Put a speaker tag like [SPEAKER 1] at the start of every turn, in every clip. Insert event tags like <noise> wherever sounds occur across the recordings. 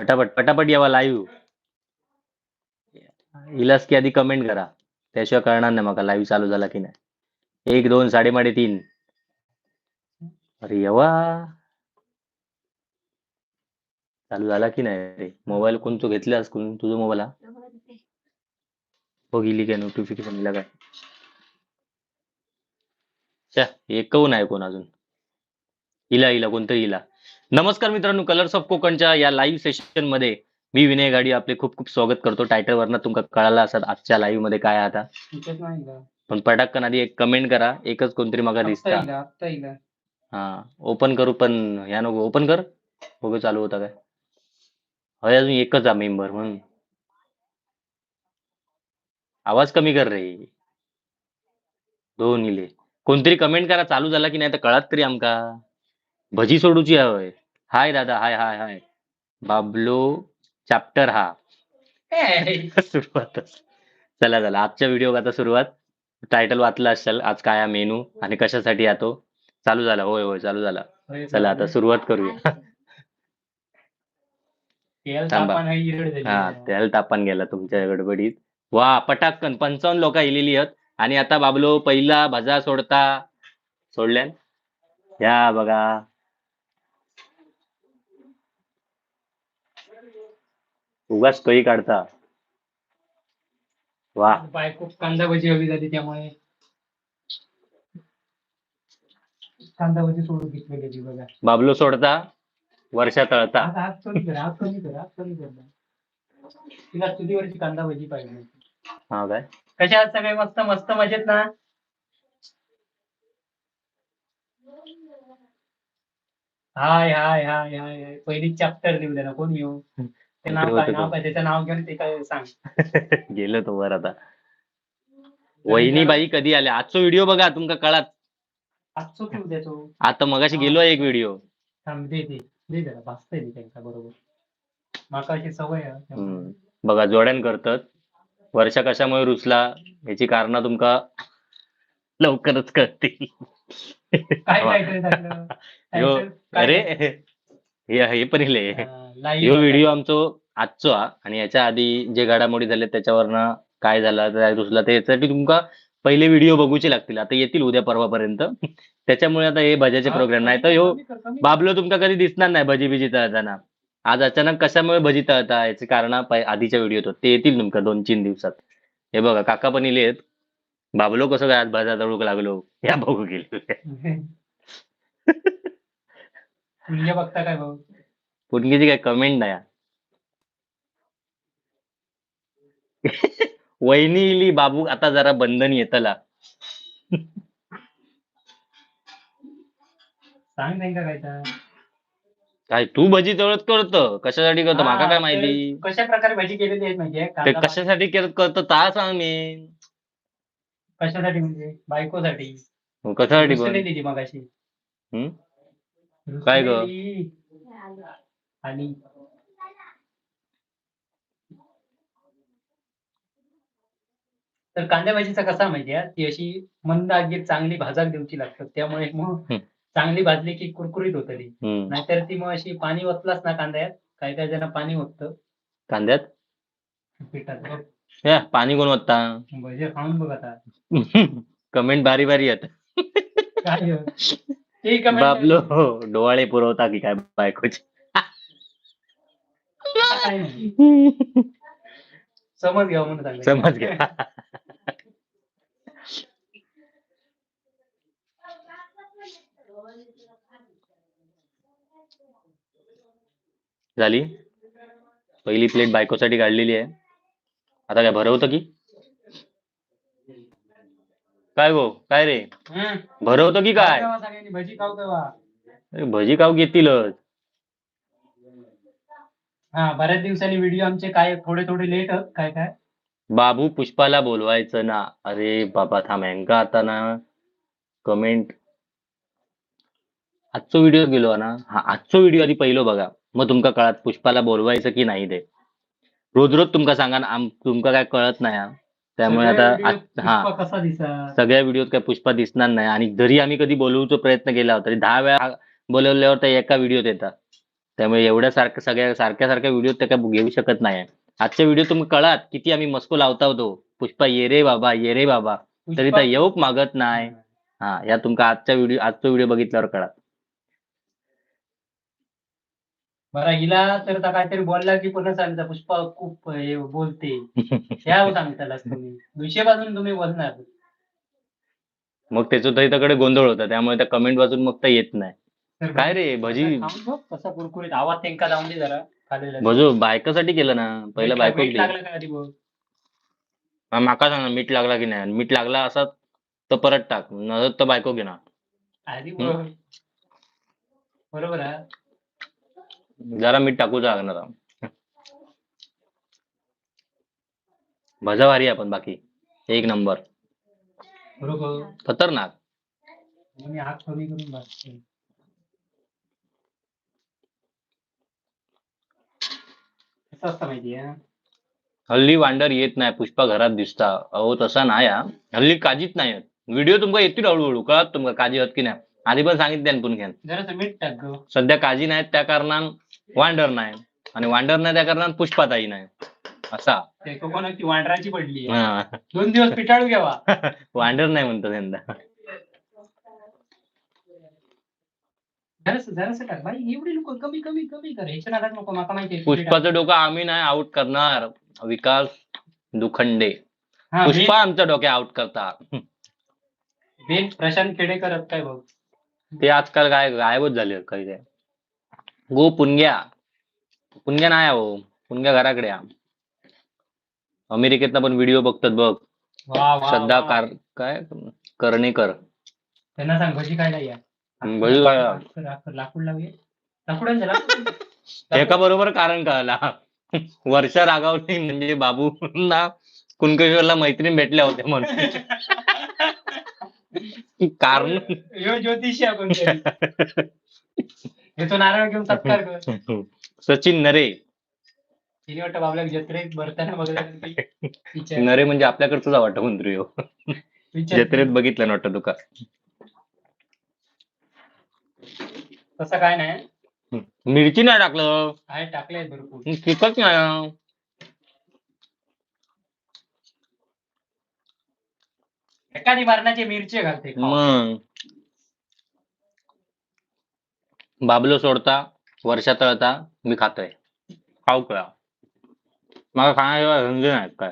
[SPEAKER 1] पटापट पटापट यावा लाईव्ह इलास की आधी कमेंट करा. त्याशिवाय कळणार नाही मला लाईव्ह चालू झाला की नाही. एक दोन साडेमाडे तीन. अरे यवा. चालू झाला की नाही रे? मोबाईल कोण तू घेतलास? कोण तुझा मोबाईल हा? हो काय? नोटिफिकेशन दिला काय? च्या एक आहे कोण अजून? इला इला कोणतं इला. नमस्कार मित्रांनो कलर्स ऑफ कोकणच्या या लाईव्ह सेशनमध्ये मी विनय गाडी आपले खूप खूप स्वागत करतो. टायटल वरनं तुमका कळाला असत आजच्या लाईव्हमध्ये काय आता? पण पटाकन आधी एक कमेंट करा एकच कोणतरी मगा
[SPEAKER 2] आत्ता
[SPEAKER 1] दिसता. हा ओपन करू पण या नको ओपन कर. बघू चालू होता काय. होय अजून एकच आहे मेंबर म्हणून. आवाज कमी कर रे. दोन इले. कोणतरी कमेंट करा चालू झाला की नाही तर कळत तरी आमका. भजी सोडूची आहे होय दादा. हाय हाय हाय बाबलो चॅप्टर हा. <laughs> सुरुवातच चला चला. आजच्या व्हिडिओ आता सुरुवात. टायटल वाचला असेल आज काय मेनू आणि कशासाठी येतो चालू झाला. होय होय चालू झाला. चला आता सुरुवात करूया.
[SPEAKER 2] तेल.
[SPEAKER 1] हा त्याला तापण गेला तुमच्या गडबडीत. वा पटाकन. पंचावन्न लोक इलेली आहेत. आणि आता बाबलो पहिला भजा सोडता. सोडल्यान? या बघा. उगाच कळी काढता. वा.
[SPEAKER 2] बायको कांदा भजी हवी झाली त्यामुळे. कांदा भजी सोडून घेतली गेली बघा.
[SPEAKER 1] बाबलो सोडता वर्षा तळता.
[SPEAKER 2] आज आज कमी कर आज कमी कर आज कमी कर तिला चुलीवरची कांदा भजी पाहिजे
[SPEAKER 1] हा काय?
[SPEAKER 2] कशा आहात सगळे? मस्त मस्त मजेत ना? हाय हाय हाय हाय हाय. पहिली चॅप्टर देऊ दे ना कोण येऊ? ते नाव काय? नाव काय? त्याचं नाव घेऊन ते काय सांग. <laughs>
[SPEAKER 1] गेलो तो वर आता. वहिनी बाई कधी आल्या? आजचा व्हिडिओ बघा तुमका कळात.
[SPEAKER 2] आजचो घेऊ द्या तो?
[SPEAKER 1] आता मगाशी गेलो एक व्हिडिओ.
[SPEAKER 2] थांब दे दे. दे जरा भासतंय दे त्यांचा बरोबर. माका अशी सवय आहे. त्यामुळे.
[SPEAKER 1] हम्म. बघा जोड्यान करतात. वर्षा कशामुळे रुसला? याची कारण तुमका लवकरच कळतील.
[SPEAKER 2] काय Title काय-
[SPEAKER 1] अरे हे हे पण इले.
[SPEAKER 2] हा,
[SPEAKER 1] यो व्हिडिओ आमचो आजचो हा आणि याच्या आधी जे घडामोडी झाले त्याच्यावरनं काय झालं काय रुसला तर याच्यासाठी तुमका पहिले व्हिडिओ बघूचे लागतील. आता येतील उद्या परवापर्यंत. <laughs> त्याच्यामुळे आता हे भजाचे
[SPEAKER 2] हा,
[SPEAKER 1] प्रोग्राम नाही. तर ह्यो. बाबलो तुमका कधी दिसणार नाही भजी बिजी तळताना. आज अचानक कशामुळे भजी तळता याचे कारण आधीच्या व्हिडिओत होते ते येतील तुमका दोन तीन दिवसात. हे बघा काका पण इलेत बाबलो कसं काय आज भजा तळूक लागलो या बघू गेले. <laughs>
[SPEAKER 2] काय भाऊ?
[SPEAKER 1] पुणगीची काय कमेंट नाही हा. वहिनी इली बाबू आता जरा बंधन येतला
[SPEAKER 2] सांग काय
[SPEAKER 1] तू भजी तळत करतो. कशासाठी करतो? माका काय
[SPEAKER 2] हा,
[SPEAKER 1] माहिती?
[SPEAKER 2] कशा प्रकारे भाजी केलेली माहितीये
[SPEAKER 1] ते
[SPEAKER 2] कांदा
[SPEAKER 1] कशासाठी करत करतो? ता सांग मी.
[SPEAKER 2] कशासाठी म्हणजे? बायकोसाठी.
[SPEAKER 1] मग कशासाठी पण?
[SPEAKER 2] ती मगाशी.
[SPEAKER 1] हम्म? काय ग?
[SPEAKER 2] आणि तर कांद्या भाजीचा कसा माहितीये ती अशी मंद आगीत चांगली भाजाक देऊची लागतात. त्यामुळे मग. चांगली भाजली की कुरकुरीत होतली. नाहीतर ती मग अशी पाणी ओतलाच ना कांद्यात काही काही जण पाणी ओततं.
[SPEAKER 1] कांद्यात?
[SPEAKER 2] पिठात.
[SPEAKER 1] पाणी कोण वाटता
[SPEAKER 2] भजे खाऊन बघ आता. <laughs>
[SPEAKER 1] कमेंट बारी बारी येत
[SPEAKER 2] काय हो?
[SPEAKER 1] बाबलो डोळे पुरवता की काय बायकोचे.
[SPEAKER 2] समज घ्या म्हणून.
[SPEAKER 1] समज घ्या. झाली? पहिली प्लेट बायकोसाठी काढलेली आहे. आता काय भरवतं की? काय गो? काय रे. भरवतं की काय?
[SPEAKER 2] भजी खाऊ
[SPEAKER 1] घेतीलच.
[SPEAKER 2] हा बऱ्याच दिवसांनी व्हिडिओ आमचे काय थोडे थोडे लेट काय काय?
[SPEAKER 1] बाबू पुष्पाला बोलवायचं ना. अरे बाबा थांब हँका आता ना कमेंट आजचो व्हिडिओ गेलो ना. हा आजचो व्हिडिओ आधी पहिलो बघा. मग तुमका कळत पुष्पाला बोलवायचं की नाही ते. रोज रोज तुमका सांगा ना, आम तुमका काय कळत नाही हा. त्यामुळे आता आज- हा.
[SPEAKER 2] पुष्पा कसा दिसा
[SPEAKER 1] सगळ्या व्हिडिओत काय पुष्पा दिसणार नाही. आणि जरी आम्ही कधी बोलवूचा प्रयत्न केला तरी दहा वेळा बोलवल्यावर तर एका व्हिडिओत येतात. त्यामुळे एवढ्या सारख्या सगळ्या सारख्या सारख्या व्हिडिओ त्या काय घेऊ शकत नाही. आजच्या व्हिडिओ तुम्ही कळात किती आम्ही मस्को लावता होतो पुष्पा ये रे बाबा ये रे बाबा. तरी तर येऊक मागत नाही. हा या तुमका आजच्या व्हिडिओ आजचा व्हिडिओ बघितल्यावर कळा
[SPEAKER 2] बरं हिला तर काहीतरी बोलला की पुन्हा सांगता पुष्पा खूप हे बोलते. <laughs> ह्या सांगतालाच तुम्ही. विषय बाजून तुम्ही बोलणार.
[SPEAKER 1] मग त्याचं तरी तकडे गोंधळ होता त्यामुळे त्या कमेंट वाचून मग तर येत नाही.
[SPEAKER 2] तर
[SPEAKER 1] काय रे भजी?
[SPEAKER 2] कसा कुरकुरीत आवाज त्यांका जाऊन दे जरा
[SPEAKER 1] भजू बायकासाठी केलं ना पहिलं बायको माका सांग ना मीठ लागला की नाही? मीठ लागला असा तर परत टाक नजर तर बायको घे ना
[SPEAKER 2] आधी बघ. बरोबर आहे.
[SPEAKER 1] जरा मीठ टाकूच लागणार भजा भारी आपण बाकी. एक नंबर. खतरनाक
[SPEAKER 2] मी हात कमी करून बसते कसं असतं माहितीये?
[SPEAKER 1] हल्ली वांडर येत नाही पुष्पा घरात दिसता. अहो तसा नाही हा. हल्ली काजीच नाही येत. व्हिडिओ तुमका येतील हळूहळू कळत तुमका काजी होत की नाही? आधी पण सांगितले ना पुन्हा
[SPEAKER 2] जरासं मीठ टाक ग.
[SPEAKER 1] सध्या काजी नाहीत त्या कारणान वांडर नाही. आणि वांडर नाही त्या कारणान पुष्पाताई नाही. असा.
[SPEAKER 2] ते वांडराची पडली.
[SPEAKER 1] हा.
[SPEAKER 2] दोन दिवस पिटाळू घ्यावा. <laughs>
[SPEAKER 1] वांडर नाही म्हणतो यंदा.
[SPEAKER 2] जरासं जरासं टाक. बाई एवढी लोक कमी कमी कमी कर. ह्याच्या नादात नको माका माहिती आहे.
[SPEAKER 1] पुष्पाचं डोकं आम्ही नाही आउट करणार. विकास दुखंडे. पुष्पा आमचं डोके आउट करता.
[SPEAKER 2] बेन- बेन प्रशांत खेडेकर काय बघ
[SPEAKER 1] ते आजकाल काय गायबच झाले काही ते गो पुणग्या पुणग्या नाही हो पुणग्या घराकडे या. अमेरिकेतला पण व्हिडिओ बघतात बघ. श्रद्धा. कार काय? करणेकर.
[SPEAKER 2] त्यांना सांग भजी खायला या
[SPEAKER 1] खायला.
[SPEAKER 2] लाकूड- लाकूड लाकूड लावूया. लाकूडांचं लाकूड.
[SPEAKER 1] एका बरोबर कारण कळला वर्षा रागावली म्हणजे बाबूंना कुणकेश्वरला मैत्रीण भेटल्या होत्या म्हणून. कारण?
[SPEAKER 2] ह्यो ज्योतिषी आहे. हे तो नारळ घेऊन सत्कार कर.
[SPEAKER 1] सचिन नरे.
[SPEAKER 2] तिने वाटतं जत्रेत भरताना
[SPEAKER 1] नरे म्हणजे आपल्याकडचं वाटत मंत्री हो जत्रेत बघितलं ना वाटतं तुका.
[SPEAKER 2] तसं काय नाही.
[SPEAKER 1] मिरची नाही टाकलं.
[SPEAKER 2] आहे टाकले भरपूर.
[SPEAKER 1] तिखट नाही.
[SPEAKER 2] एखादी मारण्याची मिरची घालते.
[SPEAKER 1] मग. बाबलो सोडता वर्षा तळता मी खातोय. खाऊ कळा मला खाण्याशिवाय धंदे नाहीत काय.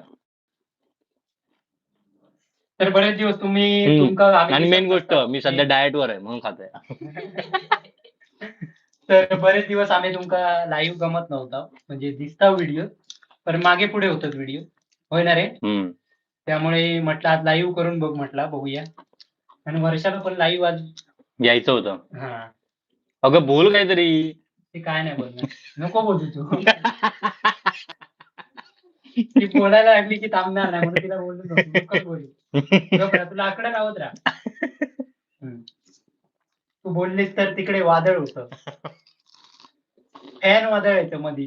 [SPEAKER 2] तर बरेच दिवस तुम्ही
[SPEAKER 1] हम्म.
[SPEAKER 2] तुमका आम्ही
[SPEAKER 1] आणि मेन गोष्ट. मी सध्या डाएट वर आहे म्हणून खातोय. <laughs>
[SPEAKER 2] तर बरेच दिवस आम्ही तुमका लाईव्ह गमत नव्हता. म्हणजे दिसता व्हिडिओ पण मागे पुढे होतात व्हिडिओ होय ना रे? त्यामुळे म्हटलं आज लाईव्ह करून बघ म्हटलं बघूया. आणि वर्षाला पण लाईव्ह आज
[SPEAKER 1] यायचं होतं.
[SPEAKER 2] हा.
[SPEAKER 1] अगं बोल काहीतरी.
[SPEAKER 2] ते काय नाही बोलणार. नको बोलू तू. ती बोलायला लागली की थांबणार नाही म्हणून तिला बोललो नको बोलू. <laughs> तुला आकडे लावत राहा. तू बोललीस तर तिकडे वादळ होत. फॅन वादळ येतं मधी.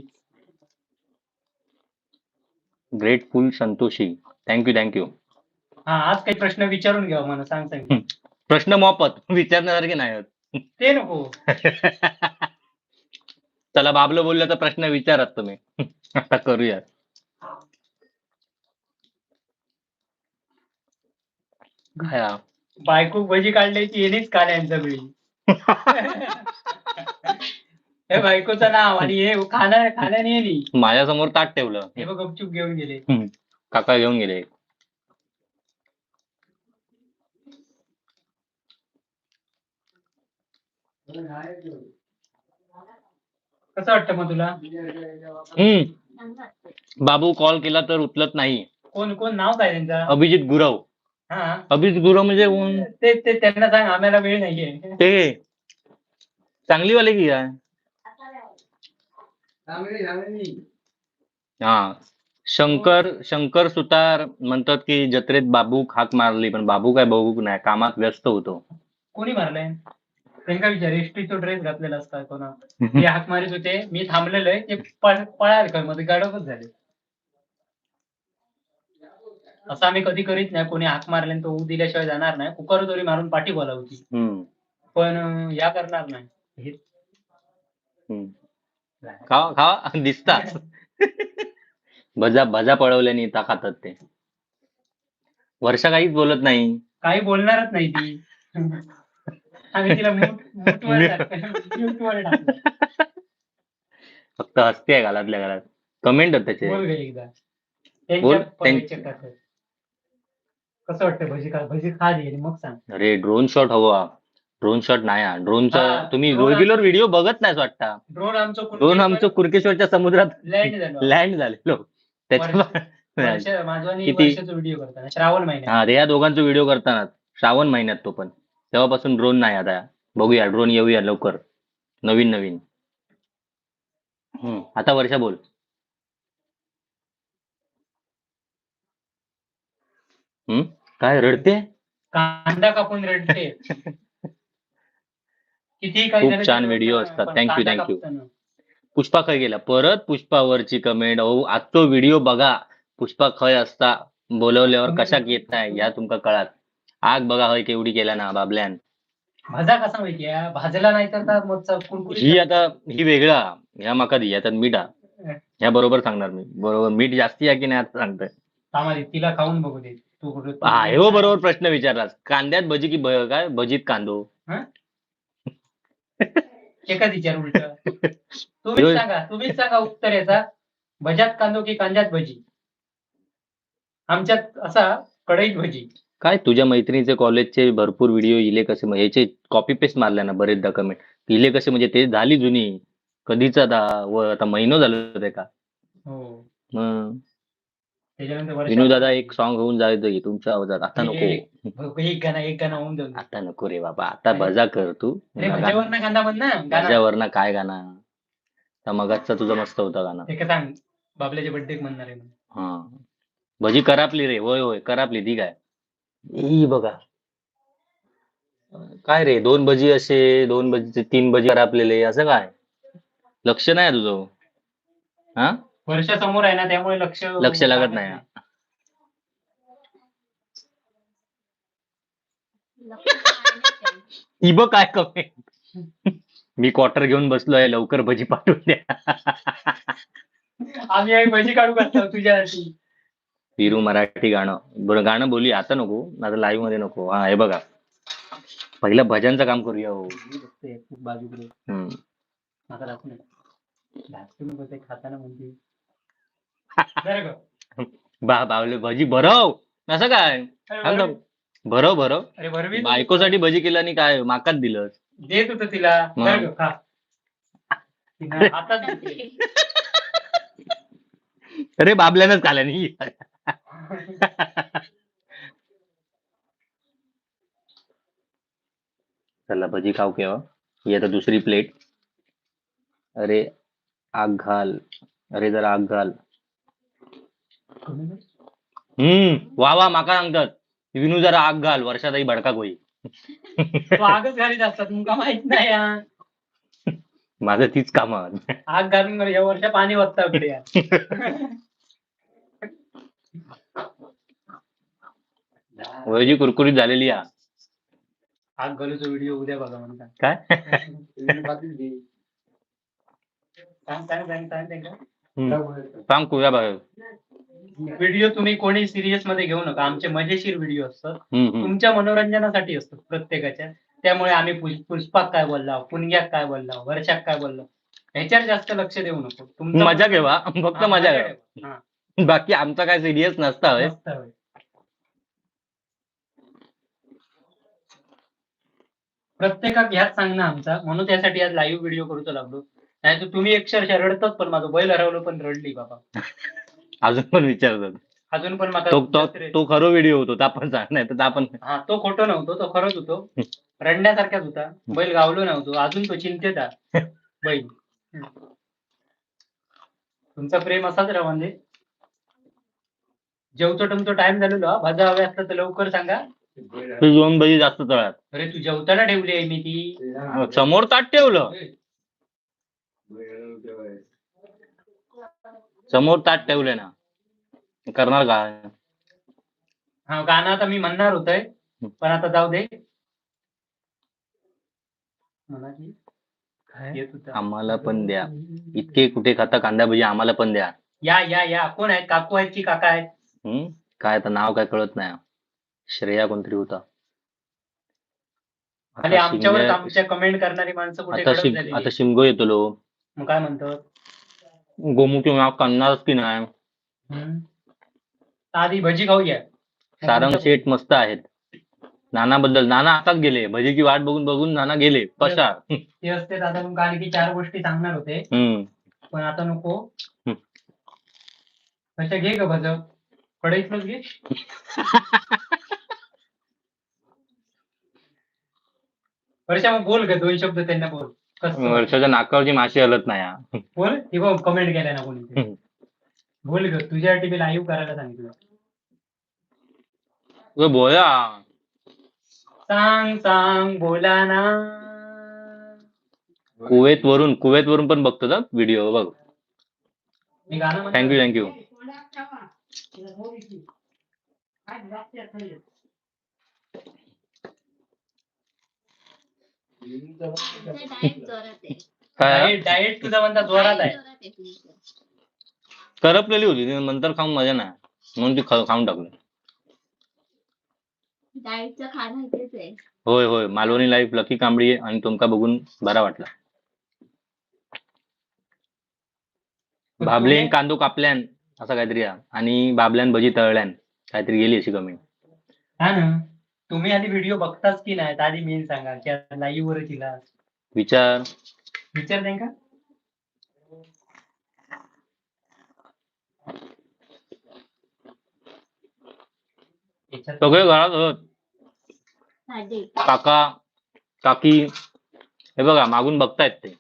[SPEAKER 1] ग्रेटफुल संतोषी. थँक्यू थँक्यू
[SPEAKER 2] हा आज काही प्रश्न विचारून घ्या मला सांग सांग.
[SPEAKER 1] प्रश्न मोफत. विचारण्यासारखे नाही आहेत.
[SPEAKER 2] ते नको. <laughs>
[SPEAKER 1] चला बाबलो बोललं तर प्रश्न विचारात तुम्ही. <laughs> आता करूया काय हा?
[SPEAKER 2] बायको भजी काढल्याची येणेच काल यांचा वेळी हे बायकोचं नाव आणि हे खाण्या खाण्याने येणी
[SPEAKER 1] माझ्यासमोर ताट ठेवलं.
[SPEAKER 2] हे बघ गपचूप घेऊन गेले.
[SPEAKER 1] काका घेऊन गेले.
[SPEAKER 2] कसं वाटतं मग तुला?
[SPEAKER 1] हम्म. बाबू कॉल केला तर उचलत नाही.
[SPEAKER 2] कोण कोण? नाव काय त्यांचा?
[SPEAKER 1] अभिजित गुरव.
[SPEAKER 2] हा.
[SPEAKER 1] अभिजित गुरव म्हणजे कोण?
[SPEAKER 2] ते ते त्यांना सांग आम्हाला वेळ नाहीये.
[SPEAKER 1] ते चांगली वाले की काय हा. शंकर शंकर सुतार म्हणतात की जत्रेत बाबू हाक मारली पण बाबू काय बघू नाही कामात व्यस्त होतो.
[SPEAKER 2] कोणी मारलंय? त्यांना विचार एसटीचा ड्रेस घातलेला असता कोणा. <laughs> ते हाक मारित होते. मी थांबलेलो आहे. ते पळ- पळाल का मध्ये गाडपच झाले. असं आम्ही कधी करीत नाही. कोणी हाक मारले तो ऊ दिल्याशिवाय जाणार नाही. कुकर दोरी मारून पाठी बोलावती. पण या करणार नाही. हे.
[SPEAKER 1] खावा खावा. दिसतात. भजा भजा पळवल्याने ता खातात ते. वर्षा काहीच बोलत नाही.
[SPEAKER 2] काही बोलणारच नाही ती. आम्ही तिला. <laughs>
[SPEAKER 1] फक्त हसते आहे घालातल्या घरात. कमेंट होत त्याचे
[SPEAKER 2] बोल ग एकदा
[SPEAKER 1] बोल,
[SPEAKER 2] त्यांच्या परीक्षा कसं वाटतं भजी खा भजी खा आणि मग सांग.
[SPEAKER 1] अरे ड्रोन शॉट हवा. ड्रोन शॉट नाही हा. ड्रोनचा
[SPEAKER 2] हा,
[SPEAKER 1] तुम्ही
[SPEAKER 2] drone
[SPEAKER 1] रेग्युलर व्हिडिओ बघत नाही वाटता.
[SPEAKER 2] ड्रोन आमचं
[SPEAKER 1] ड्रोन आमचं कुरकेश्वरच्या समुद्रात
[SPEAKER 2] लँड झालं.
[SPEAKER 1] लँड झालेलो त्याच्या
[SPEAKER 2] वर्ष माझ्यावानी
[SPEAKER 1] किती?
[SPEAKER 2] वर्षाचा व्हिडिओ करताना. श्रावण महिन्यात.
[SPEAKER 1] हा रे या दोघांचा व्हिडिओ करताना. श्रावण महिन्यात तो पण. तेव्हापासून ड्रोन नाही आता. बघूया ड्रोन येऊया लवकर. नवीन नवीन. हम्म, आता वर्षा बोल. हम्म? काय रडते?
[SPEAKER 2] कांदा कापून रडते. <laughs> किती
[SPEAKER 1] खूप छान
[SPEAKER 2] पण
[SPEAKER 1] असतात. You.
[SPEAKER 2] कापताना.
[SPEAKER 1] पुष्पा खय गेला? परत पुष्पावरची कमेंट अहो आज तो व्हिडिओ बघा. पुष्पा खय असता. बोलवल्यावर कशाक येत नाही या तुमका कळात. आग बघा हय केवढी केला ना बाबल्यान.
[SPEAKER 2] भाजा कसा माहितीये भाजला नाही तर
[SPEAKER 1] ही आता ही वेगळा. ह्या माका दी याच्यात मीठ. ह्या बरोबर सांगणार मी. बरोबर मीठ जास्ती आहे की नाही आता सांगतोय.
[SPEAKER 2] तिला खाऊन बघू दे.
[SPEAKER 1] हा हो बरोबर प्रश्न विचारलास. कांद्यात भजी की भ- काय? भजीत कांदो. <laughs>
[SPEAKER 2] एकच विचार उलट. तुम्हीच सांगा तुम्हीच सांगा उत्तर याचा. भज्यात कांदो की कांद्यात भजी आमच्यात असा कढईत भजी
[SPEAKER 1] काय तुझ्या मैत्रिणीचे कॉलेजचे भरपूर व्हिडिओ इले कसे म्हणजे ह्याचे कॉपी पेस्ट मारल्या ना बरेचदा कमेंट इले कसे म्हणजे ते झाली जुनी. कधीच आता व आता महिनो झालं ते का
[SPEAKER 2] हो. त्याच्यानंतर
[SPEAKER 1] विनू दादा एक सॉन्ग होऊन जायचं की तुमच्या आवाजात. आता नको.
[SPEAKER 2] एक गाणं एक गाणं होऊन जाऊ
[SPEAKER 1] आता नको रे बाबा. आता भजा कर तू.
[SPEAKER 2] भज्यावर ना कांदा
[SPEAKER 1] काय गाणं? त्या मगाचा तुझा मस्त होता गाणं.
[SPEAKER 2] सांग. बाबल्याच्या बर्थडे म्हणणार आहे.
[SPEAKER 1] हा. भजी करापली रे. होय होय. करापली ती काय? ई बघा. काय रे? दोन भजी असे दोन भजी तीन भजी करापलेले. असं काय? लक्ष नाही तुझं. हा?
[SPEAKER 2] वर्षा समोर आहे ना त्यामुळे लक्ष
[SPEAKER 1] लक्ष लागत नाही. ही बघ काय कमी मी क्वार्टर घेऊन बसलोय लवकर भजी पाठवून द्या.
[SPEAKER 2] आम्ही एक भजी काढू करतो तुझ्यासाठी.
[SPEAKER 1] विरू मराठी गाणं. बरं गाणं बोलूया. आता नको. आता लाईव्हमध्ये नको. हा हे बघा. पहिलं भजनचं काम करूया हो.
[SPEAKER 2] बाजूकडे. खाताना म्हणजे?
[SPEAKER 1] बा बावले भजी भरव. असं काय? हा
[SPEAKER 2] भरवी-?
[SPEAKER 1] भरव भरव.
[SPEAKER 2] अरे भरवी
[SPEAKER 1] बायकोसाठी भजी केलं आणि काय माकाच दिलं.
[SPEAKER 2] देत होतं तिला.
[SPEAKER 1] मग.
[SPEAKER 2] बरं का? खा. तिनं हातात <laughs> घेतली.
[SPEAKER 1] अरे बाबल्यानंच खाल्या नाही. चला भजी खाऊ केव्हा ही. आता दुसरी प्लेट अरे आग घाल. अरे जरा आग घाल. हम्म वा वा माका सांगतात. विनू जरा आग घाल वर्षातही भडका होई
[SPEAKER 2] तो आगच घालीत असतात तुमका माहीत नाही हा.
[SPEAKER 1] माझं तीच कामं
[SPEAKER 2] आग घालून या वर्षा पाणी वाचता इकडे या.
[SPEAKER 1] वयजी कुरकुरीत झालेली आ
[SPEAKER 2] आग घालूचा व्हिडिओ उद्या बघा म्हणता
[SPEAKER 1] काय?
[SPEAKER 2] सांग सांग सांग सांग त्यांना.
[SPEAKER 1] हम्म. सांग कुया बघ
[SPEAKER 2] व्हिडिओ तुम्ही कोणी सिरियसमध्ये घेऊ नका. आमचे मजेशीर व्हिडिओ असतात. तुमच्या मनोरंजनासाठी असतात प्रत्येकाच्या. त्यामुळे आम्ही पुष- पुष्पाक काय बोलला पुणग्याक काय बोलला वर्षाक काय बोलला ह्याच्यावर जास्त लक्ष देऊ नको. तुमचं-
[SPEAKER 1] मजा घेवा. फक्त मजा
[SPEAKER 2] हा,
[SPEAKER 1] बाकी आमचा काय सिरियस नसता होय.
[SPEAKER 2] प्रत्येकाक ह्याच सांगणं आमचा. म्हणून त्यासाठी आज लाईव्ह व्हिडिओ करूचो लागलो. नाही तर तुम्ही अक्षरशः रडतात पण माझं बैल हरवलं पण रडली बाबा. <laughs>
[SPEAKER 1] अजून पण विचारतात.
[SPEAKER 2] अजून पण
[SPEAKER 1] तो तो तो खरो व्हिडिओ होतो तो आपण सांग नाही तर आपण
[SPEAKER 2] हा तो खोटो नव्हतो तो खरंच होतो. रडण्यासारखाच होता. बैल गावलो नव्हतो. अजून तो चिंतेत. बैल. तुमचा प्रेम असाच राहा म्हणजे. जेवतो टमतो टाइम झालेलो. भाजा हवे असलं तर लवकर सांगा.
[SPEAKER 1] तू दोन बजी जास्त तळात.
[SPEAKER 2] अरे तू जेवताना ठेवली आहे मी ती.
[SPEAKER 1] समोर ताट ठेवलं. समोर ताट ठेवले ना. करणार काय
[SPEAKER 2] हा गाणं आता मी म्हणणार होतंय पण आता जाऊ दे. म्हणा की येत होता.
[SPEAKER 1] आम्हाला पण द्या. इतके कुठे खाता कांदा भजी आम्हाला पण द्या.
[SPEAKER 2] या या या. कोण आहेत? काकू आहेत की काका आहेत?
[SPEAKER 1] हम्म? काय आता नाव काय कळत नाही. श्रेया कोणतरी होता. आता
[SPEAKER 2] आमच्यावर
[SPEAKER 1] शिमग्या-
[SPEAKER 2] आमच्या कमेंट करणारी माणसं कुठे
[SPEAKER 1] आता शिम शिमगो येतो लो.
[SPEAKER 2] मग काय म्हणतो
[SPEAKER 1] गोमुखी नाव काढणारच की नाही.
[SPEAKER 2] हम्म. आधी भजी खाऊया
[SPEAKER 1] सारंग शेठ मस्त आहेत. नाना बद्दल नाना आताच गेले. भजीची वाट बघून बघून नाना गेले. कशा
[SPEAKER 2] ते असते दादा मग आणखी चार गोष्टी सांगणार होते.
[SPEAKER 1] हम्म.
[SPEAKER 2] पण आता नको.
[SPEAKER 1] हम्म.
[SPEAKER 2] कशा घे ग भज कढईतलंच घे. <laughs> वर्षा मग बोल ग दोन शब्द त्यांना बोल.
[SPEAKER 1] वर्षाच्या नाकावरची माशी हलत नाही हा.
[SPEAKER 2] बोल हे बघ कमेंट केलाय ना कोणी
[SPEAKER 1] हम्म.
[SPEAKER 2] बोल ग तुझ्यासाठी मी लाईव्ह करायला सांगितलं.
[SPEAKER 1] बोया
[SPEAKER 2] सांग सांग बोला ना.
[SPEAKER 1] कुवेत वरून कुवेत वरून पण बघतो ना व्हिडिओ बघ.
[SPEAKER 2] मी गाणं म्हणतो.
[SPEAKER 1] थँक्यू थँक्यू काय?
[SPEAKER 2] डाएट तुझा म्हणता जोरात आहे.
[SPEAKER 1] करपलेली होती ती नंतर खाऊन मजा नाही. म्हणून ती खा- खाऊन टाकली.
[SPEAKER 3] डाएटचं खाणं इथेच आहे.
[SPEAKER 1] होय होय. मालवणी लाईफ लकी कांबळी आणि तुमका बघून बरा वाटला. बाबलेन कांदो कापल्यान असं काहीतरी आहे. आणि बाबल्यान भजी तळल्यान. काहीतरी गेली अशी कमेंट
[SPEAKER 2] हा ना. तुम्ही आधी व्हिडिओ बघताच की नाही? तर आधी मेन सांगा की लाईव्ह वर तिला
[SPEAKER 1] विचार.
[SPEAKER 2] विचार का? याच्यात-
[SPEAKER 1] सगळे घरात होत काका काकी हे बघा मागून बघतायत ते.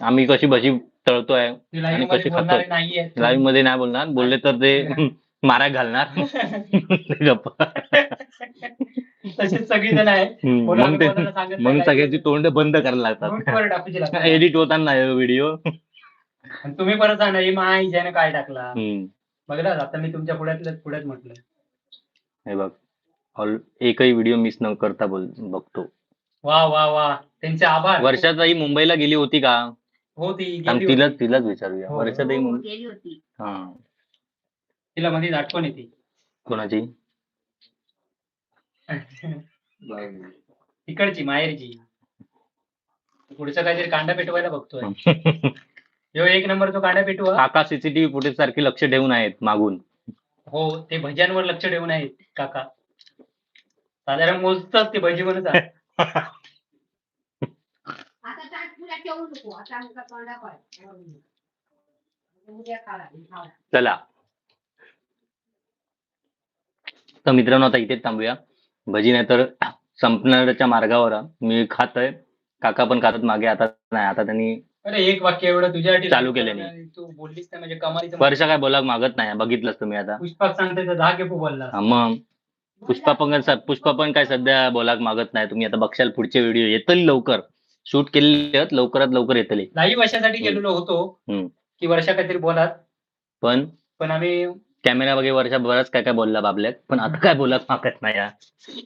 [SPEAKER 1] आम्ही कशी भजी तळतोय आणि कशी खातोय?
[SPEAKER 2] नाहीये
[SPEAKER 1] लाईव्हमध्ये नाही बोलणार. बोलले तर ते <laughs> <laughs> मारा घालणार? <laughs> गप्प.
[SPEAKER 2] तसेच सगळी जण आहे
[SPEAKER 1] मग. सगळ्याची तोंड बंद करायला लागतात. एडिट <laughs> होताना व्हिडिओ
[SPEAKER 2] आणि तुम्ही परत सांगा ही माय ज्याने काय टाकला? बघला आता मी तुमच्या पुढ्यातल्या पुढ्यात म्हटलं.
[SPEAKER 1] हे बघ ऑल एकही व्हिडिओ मिस न करता बोल बघतो.
[SPEAKER 2] वा वा वा. त्यांचे आभार.
[SPEAKER 1] वर्षाताई मुंबईला गेली होती का?
[SPEAKER 2] हो ती
[SPEAKER 1] तिला
[SPEAKER 2] होती.
[SPEAKER 1] तिलाच विचारूया.
[SPEAKER 2] हो.
[SPEAKER 1] वर्षाताई
[SPEAKER 3] हो, गेली होती.
[SPEAKER 1] हा.
[SPEAKER 2] तिला मध्ये आठवण येते.
[SPEAKER 1] कोणाची? <laughs>
[SPEAKER 2] तिकडची माहेरची. पुढचं काहीतरी कांदा पेटवायला बघतोय. <laughs> ह्यो एक नंबर तो कांदा पेटवा.
[SPEAKER 1] काका सीसीटीव्ही फुटेज सारखी लक्ष ठेवून आहेत मागून.
[SPEAKER 2] हो ते भज्यांवर लक्ष ठेवून आहेत काका. साधारण मोजतात ते भजी म्हणत <laughs> आहे.
[SPEAKER 3] आता ताट पुऱ्या ठेवू नको आता आमचा तोंडा पाय उद्या खाला खाला.
[SPEAKER 1] चला तर मित्रांनो आता इथेच थांबूया. भजी नाही तर संपणाऱ्याच्या मार्गावर आहे. मी खातोय काका पण खातात मागे आता नाही. आता त्यांनी
[SPEAKER 2] अरे एक वाक्य एवढं तुझ्यासाठी
[SPEAKER 1] चालू केलं
[SPEAKER 2] आणि तू बोललीस नाही म्हणजे कमालीचं
[SPEAKER 1] वर्ष काय बोलाक मागत नाही बघितलंच तुम्ही आता.
[SPEAKER 2] पुष्पाक सांगते तर दहा गेपू बोलला
[SPEAKER 1] हा, मग. पुष्पा पण पुष्पा पण काय सध्या बोलाक मागत नाही. तुम्ही आता बघशाल पुढचे व्हिडिओ. येतील लवकर. शूट केलेले आहेत. लवकरात लवकर येतले.
[SPEAKER 2] लाईव्ह अशासाठी गेलेलो होतो
[SPEAKER 1] हम्म.
[SPEAKER 2] की वर्षा काहीतरी बोलात.
[SPEAKER 1] पण?
[SPEAKER 2] पण आम्ही
[SPEAKER 1] कॅमेरा वगैरे वर्षा बराच काय काय बोलला बाबल्यात पण आता काय बोलाक मागत नाही.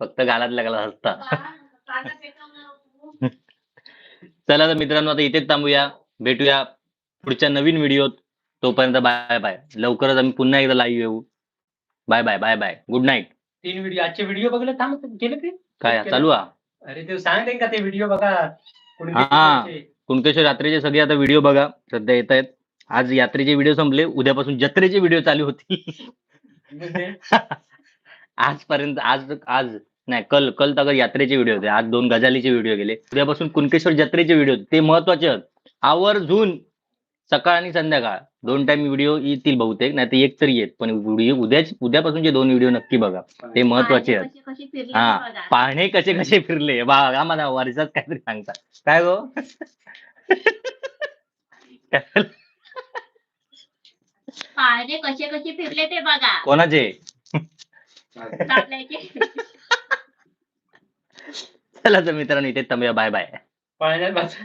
[SPEAKER 1] फक्त गालात लागला हसता चला तर मित्रांनो आता इथेच थांबूया. भेटूया पुढच्या नवीन व्हिडिओत. तोपर्यंत बाय बाय लवकरच आम्ही पुन्हा एकदा लाईव्ह येऊ. Bye bye bye bye good night
[SPEAKER 2] तीन व्हिडिओ आजचे व्हिडिओ बघले थांब गेले
[SPEAKER 1] काय चालू
[SPEAKER 2] अरे ते सांगते का ते व्हिडिओ बघा?
[SPEAKER 1] हा. कुणकेश्वर यात्रेचे सगळे आता व्हिडिओ बघा. सध्या येत आहेत आज यात्रेचे व्हिडिओ संपले. उद्यापासून जत्रेचे व्हिडिओ चालू होतील.
[SPEAKER 2] म्हणजे? <laughs>
[SPEAKER 1] आजपर्यंत आज आज नाही कल कल तक यात्रेचे व्हिडिओ होते. आज दोन गजालीचे व्हिडिओ गेले उद्यापासून कुणकेश्वर जत्रेचे व्हिडिओ ते महत्त्वाचे आहेत. आवर्जून सकाळ आणि संध्याकाळ. दोन टाइम व्हिडिओ येतील बहुतेक. नाही तर एक तरी येत पण व्हिडिओ उद्याच उद्यापासूनचे दोन व्हिडिओ नक्की बघा. ते महत्त्वाचे आहेत. हा. पाहणे कसे कसे फिरले. मला वर्षात काहीतरी सांगता. काय गो? <laughs>
[SPEAKER 3] पाहणे कसे कसे फिरले ते बघा.
[SPEAKER 1] कोणाचे?
[SPEAKER 3] आपल्याचे
[SPEAKER 1] चला तर मित्रांनो इथे थांबूया. Bye bye.
[SPEAKER 2] पाळण्यात बस.